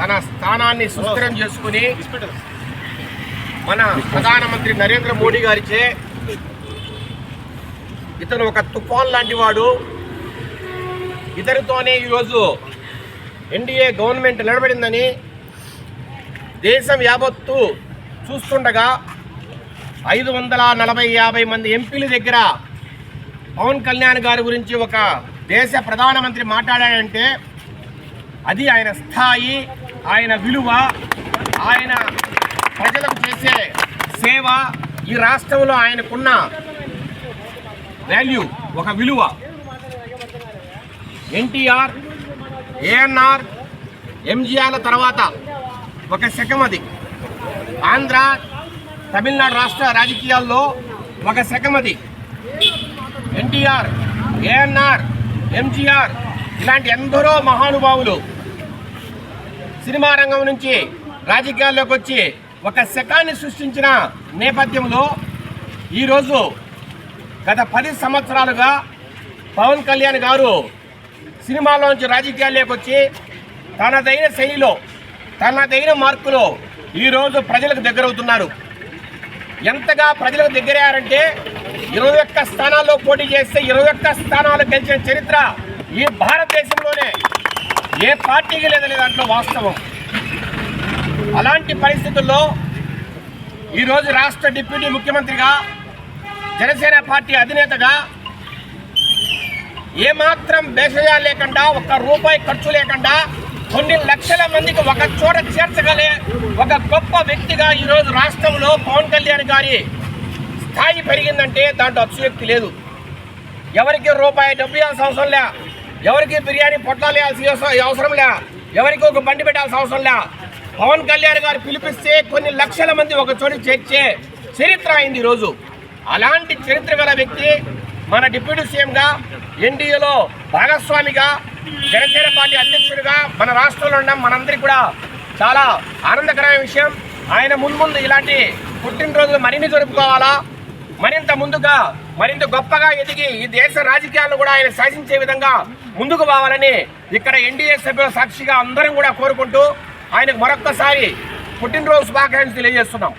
తన స్థానాన్ని సుస్థిరం చేసుకుని మన ప్రధానమంత్రి నరేంద్ర మోడీ గారిచే ఇతను ఒక తుఫాన్ లాంటి వాడు. ఇతనితోనే ఈరోజు ఎన్డీఏ గవర్నమెంట్ నిలబడిందని దేశం యావత్తు చూస్తుండగా ఐదు వందల నలభై యాభై మంది ఎంపీల దగ్గర పవన్ కళ్యాణ్ గారి గురించి ఒక దేశ ప్రధానమంత్రి మాట్లాడాడంటే అది ఆయన స్థాయి ఆయన విలువ ఆయన ప్రజలకు చేసే సేవ ఈ రాష్ట్రంలో ఆయనకున్న వాల్యూ ఒక విలువ. ఎన్టీఆర్ ఏఎన్ఆర్ ఎంజీఆర్ల తర్వాత ఒక శకం అది. ఆంధ్ర తమిళనాడు రాష్ట్ర రాజకీయాల్లో ఒక శకం అది. ఎన్టీఆర్ ఏఎన్ఆర్ ఎంజీఆర్ ఇలాంటి ఎందరో మహానుభావులు సినిమా రంగం నుంచి రాజకీయాల్లోకి వచ్చి ఒక శకాన్ని సృష్టించిన నేపథ్యంలో ఈరోజు గత పది సంవత్సరాలుగా పవన్ కళ్యాణ్ గారు సినిమాలోంచి రాజకీయాల్లోకి వచ్చి తనదైన శైలిలో తనదైన మార్కులో ఈరోజు ప్రజలకు దగ్గరవుతున్నారు. ఎంతగా ప్రజలకు దగ్గరయ్యారంటే ఇరవై ఒక్క స్థానాల్లో పోటీ చేస్తే ఇరవై ఒక్క స్థానాలు గెలిచిన చరిత్ర ఈ భారతదేశంలోనే ఏ పార్టీకి లేదనే దాంట్లో వాస్తవం. అలాంటి పరిస్థితుల్లో ఈరోజు రాష్ట్ర డిప్యూటీ ముఖ్యమంత్రిగా జనసేన పార్టీ అధినేతగా ఏమాత్రం భేషజాలు లేకుండా ఒక్క రూపాయి ఖర్చు లేకుండా కొన్ని లక్షల మందికి ఒక చోట చేర్చగలే ఒక గొప్ప వ్యక్తిగా ఈరోజు రాష్ట్రంలో పవన్ కళ్యాణ్ గారి స్థాయి పెరిగిందంటే దాంట్లో అత్యుక్తి లేదు. ఎవరికి రూపాయి డబ్బు ఇవ్వాల్సిన అవసరం లే. ఎవరికి బిర్యానీ పొట్లాలు వేయాల్సిన అవసరం- లే? ఎవరికి ఒక బండి పెట్టాల్సిన అవసరం లే? పవన్ కళ్యాణ్ గారు పిలిపిస్తే కొన్ని లక్షల మంది ఒక చోటు చేర్చే చరిత్ర అయింది ఈరోజు. అలాంటి చరిత్ర గల వ్యక్తి మన డిప్యూటీ సీఎంగా ఎన్డీఏలో భాగస్వామిగా జనసేన పార్టీ అధ్యక్షుడిగా మన రాష్ట్రంలో ఉండడం మనందరికీ కూడా చాలా ఆనందకరమైన విషయం. ఆయన ముందు ముందు ఇలాంటి పుట్టినరోజులు మరిన్ని జరుపుకోవాలా? మరింత ముందుగా మరింత గొప్పగా ఎదిగి ఈ దేశ రాజకీయాలను కూడా ఆయన శాసించే విధంగా ముందుకు పోవాలని ఇక్కడ ఎన్డీఏ సభ్యుల సాక్షిగా అందరం కూడా కోరుకుంటూ ఆయనకు మరొక్కసారి పుట్టినరోజు శుభాకాంక్షలు తెలియజేస్తున్నాం.